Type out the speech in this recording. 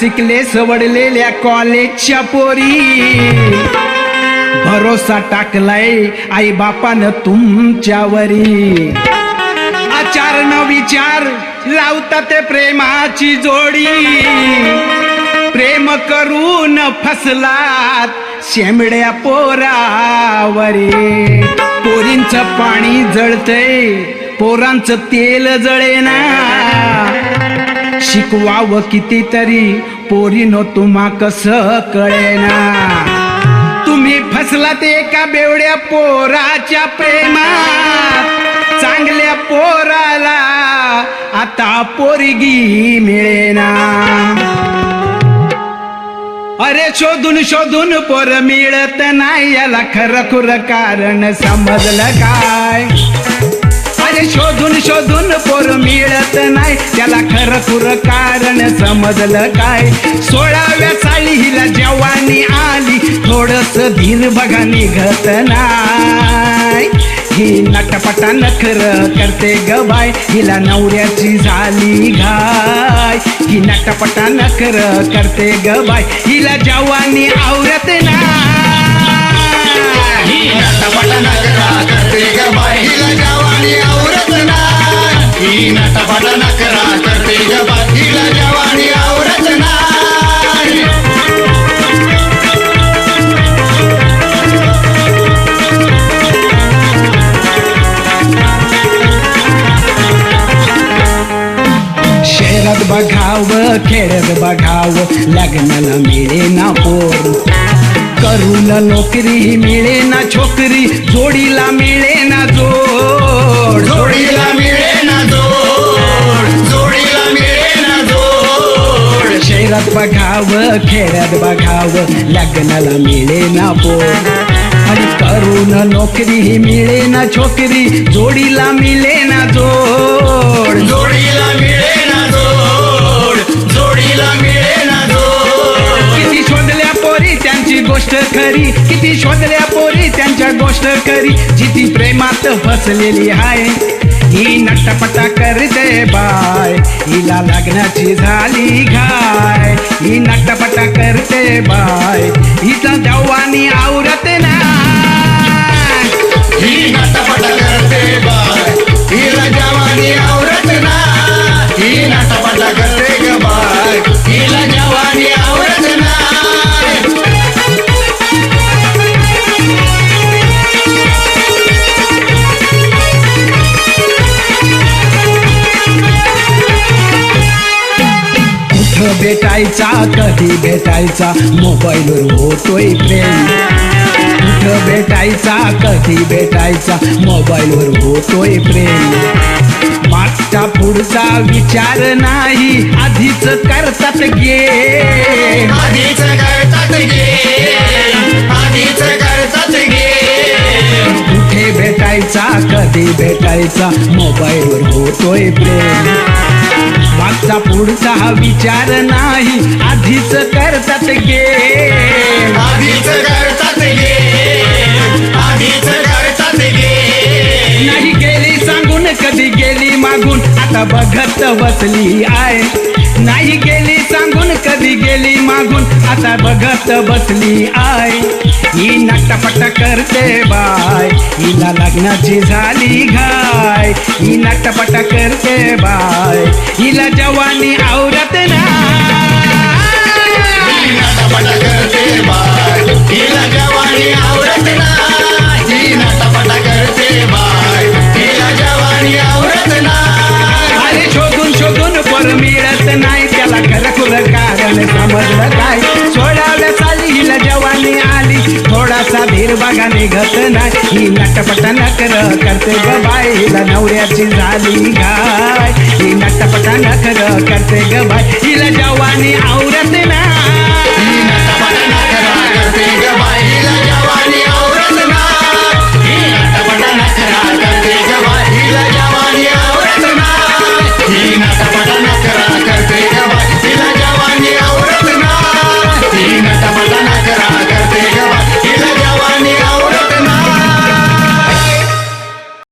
शिकले सवडलेल्या कॉलेजच्या पोरी? भरोसा टाकलाय आई बापान तुमच्यावरी. आचार न विचार लावता ते प्रेमाची जोडी. प्रेम करून फसलात शेंबड्या पोरावरी. पोरींचं पाणी जळतय पोरांचं तेल जळेना. शिकवावं कितीतरी. पोरीनो तुम्हा कसं कळेना. तुम्ही फसलात एका बेवड्या पोराच्या प्रेमात. चांगल्या पोराला आता पोरगी मिळेना. अरे शोधून शोधून पोर मिळत नाही. याला खरं खुर कारण समजलं काय? चोर मिळत नाही. त्याला खरं खुर कारण समजलं काय? सोळाव्या साली हिला जवानी आली. थोडस धीर बघा निघत नाही. ही नटपटा नखर करते ग बाय. हिला नवऱ्याची झाली घाय. ही नटपटा नखर करते ग बाय. हिला जवानी आवरत नाही. ही नटपट करते ग बाय. बघावं खेड्यात बघावं लग्नाला मिळे ना पोर. करून नोकरी मिळे ना छोकरी जोडीला मिळे ना जोड. जोडीला मिळे ना जोड जोडीला मिळे ना जोड. शहरात बघावं खेड्यात बघावं लग्नाला मिळे ना पोर. आणि करून नोकरी मिळे ना छोकरी जोडीला मिळे ना जोड. गोष्ट खरी. किती शोधल्या पोरी त्यांच्या गोष्ट खरी. जिती प्रेमात फसलेली आहे ही नटपटा करते बाय. हिला लग्नाची झाली घाय. ही नटपटा करते बाय. हिचा जवानी आवरत नाही. ही नटपटा करते बाय. हिला भेटायचा कधी भेटायचा? मोबाईलवर होतोय प्रेम. कुठं भेटायचा कधी भेटायचा? मोबाईलवर होतोय प्रेम. मागचा पुढचा विचार नाही आधीच करतात गे. आधीच करतात गे. आधीच करतात गे. कुठे भेटायचा कधी भेटायचा? मोबाईलवर होतोय प्रेम. पुढचा हा विचार नाही. आधीच करतात गे. आधीच करतात गे. आधीच करतात गे. नाही गेली सांगून कधी गेली मागून. आता बघत बसली आहे. नाही गेली सांगून कधी गेली मागून. आता बघत बसली आहे. ही नटपट करते बाय. हिला लग्नाची झाली घाय. ही नटपट करते बाय. जवानी आवरत ना. जवानी आवरत अरे शोधून शोधून पर मिळत नाही. त्याला खरं कारण समजलं काय हिला जवानी आली. थोडासा धीर बघा निघत नाही. ही नटपट नकर करते बाय हिला नवऱ्याची झाली गाय. ही नटपट नकर करते ग बाय हिला जवानी